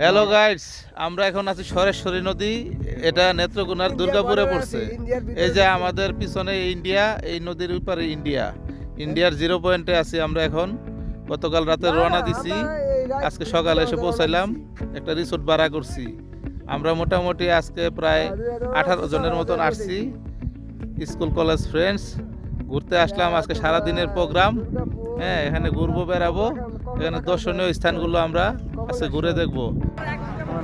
Hello guides আমরা এখন আছি সরেশ্বরী নদী। এটা নেত্রকোনার দুর্গাপুরে পড়ছে। এই যে আমাদের পিছনে ইন্ডিয়া এই নদীর উপরে ইন্ডিয়া। ইন্ডিয়ার জিরো পয়েন্টে আছি আমরা এখন। গতকাল রাতে রওনা দিছি। আজকে সকালে এসে পৌঁছাইলাম। একটা রিসোর্ট ভাড়া করছি। আমরা মোটামুটি আজকে প্রায় আঠারো জনের মতন আসছি। স্কুল কলেজ ফ্রেন্ডস ঘুরতে আসলাম আজকে সারা দিনের প্রোগ্রাম হ্যাঁ এখানে ঘুরবো বেড়াবো। এখানে দর্শনীয় স্থানগুলো আমরা আজকে ঘুরে দেখব।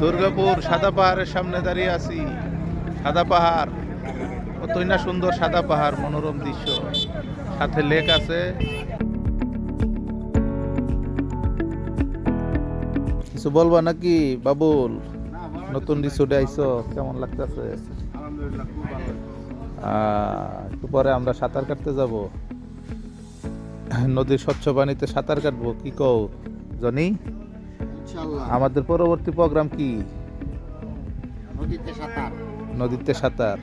দুর্গাপুর সাদা পাহাড়ের সামনে দাঁড়িয়ে আছি। সাদা পাহাড় কতই না সুন্দর সাদা পাহাড়, মনোরম দৃশ্য। সাথে লেক আছে। কিছু বলবা নাকি, বাবুল? নতুন রিসোর্টে আইছো, কেমন লাগতেছে? একটু পরে আমরা সাঁতার কাটতে যাব। নদীর স্বচ্ছ পানিতে সাঁতার কাটবো কি কও? জনি? আমাদের পরবর্তী প্রোগ্রাম কি? নদীতে সাঁতার।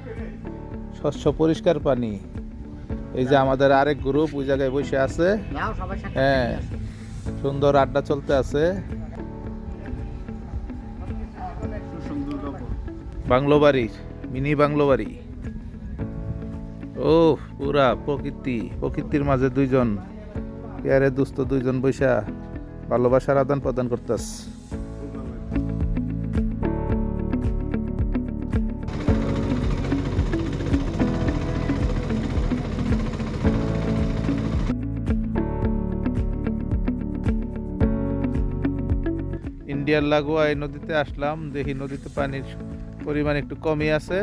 স্বচ্ছ পরিষ্কার পানি। এই যে আমাদের আরেক গ্রুপ ওই জায়গায় বসে আছে। হ্যাঁ সুন্দর আড্ডা চলতে আছে। বাংলো বাড়ি মিনি বাংলো বাড়ি। ও পুরা প্রকৃতি প্রকৃতির মাঝে দুইজন। পেয়ারে দুস্থ দুইজন বৈশা ভালোবাসার আদান প্রদান করতেস। ইন্ডিয়ার লাগোয়া এই নদীতে আসলাম, দেখি নদীতে পানির পরিমাণ একটু কমই আছে।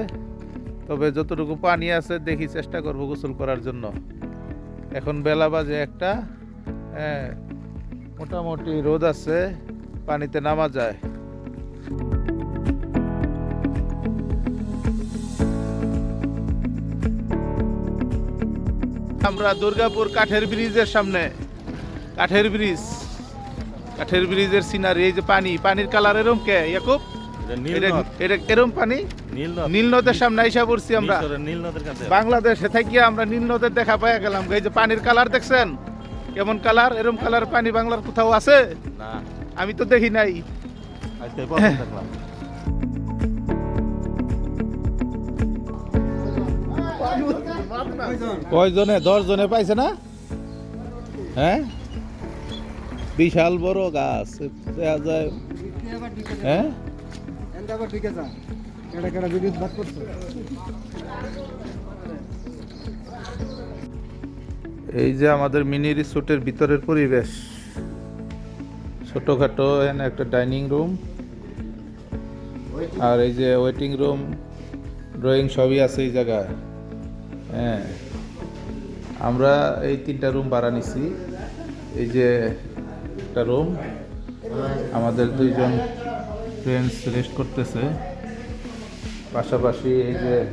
তবে যতটুকু পানি আছে, দেখি চেষ্টা করব গোসল করার জন্য। এখন বেলা বাজে একটা। হ্যাঁ মোটামুটি রোদ আছে পানিতে নামা যায়। আমরা দুর্গাপুর কাঠের ব্রিজের সামনে কাঠের ব্রিজ কাঠের ব্রিজের সিনারি এই যে পানি পানির কালার এরম কে? ইয়াকুব? এটা এরম পানি? নীল নদের সামনে আইসা পড়ছি আমরা। নীল নদের বাংলাদেশে থেকে আমরা নীল নদের দেখা পাইয়া গেলাম। এই যে পানির কালার দেখছেন? কেমন কালার? এরম কালার পানি বাংলার কোথাও আছে? না। আমি তো দেখি নাই। আজকে দেখলাম। কয়জনে? দশ জনে পাইছে না? হ্যাঁ? বিশাল বড় গাছ দেখা যায়। হ্যাঁ? এই যে আমাদের মিনি রিসোর্টের ভিতরের পরিবেশ। ছোটোখাটো এখানে একটা ডাইনিং রুম। আর এই যে ওয়েটিং রুম, ড্রয়িং সবই আছে এই জায়গায়। হ্যাঁ। আমরা এই তিনটা রুম ভাড়া নিছি। এই যে একটা রুম। আমাদের দুইজন ফ্রেন্ডস রেস্ট করতেছে। পাশাপাশি এই যে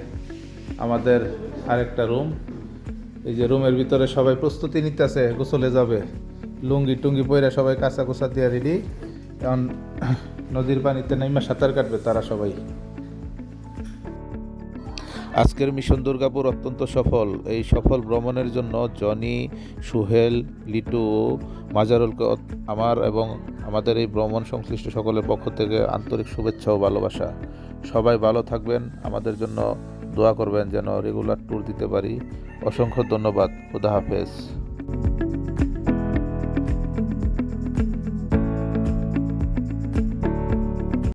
আমাদের আরেকটা রুম। এই যে রুমের ভিতরে সবাই প্রস্তুতি নিতেছে, গোসলে যাবে। লুঙ্গি টুঙ্গি পরে সবাই কাঁচা কোচা দিয়ে রেডি এখন নদীর পানিতে নাইমা সাঁতার কাটবে তারা সবাই। আজকের মিশন দুর্গাপুর অত্যন্ত সফল। এই সফল ভ্রমণের জন্য জনি, সুহেল, লিটু মাজারুলকে আমার এবং আমাদের এই ভ্রমণ সংশ্লিষ্ট সকলের পক্ষ থেকে আন্তরিক শুভেচ্ছা ও ভালোবাসা। সবাই ভালো থাকবেন। আমাদের জন্য দোয়া করবেন যেন রেগুলার ট্যুর দিতে পারি। অসংখ্য ধন্যবাদ। খুদা হাফেজ।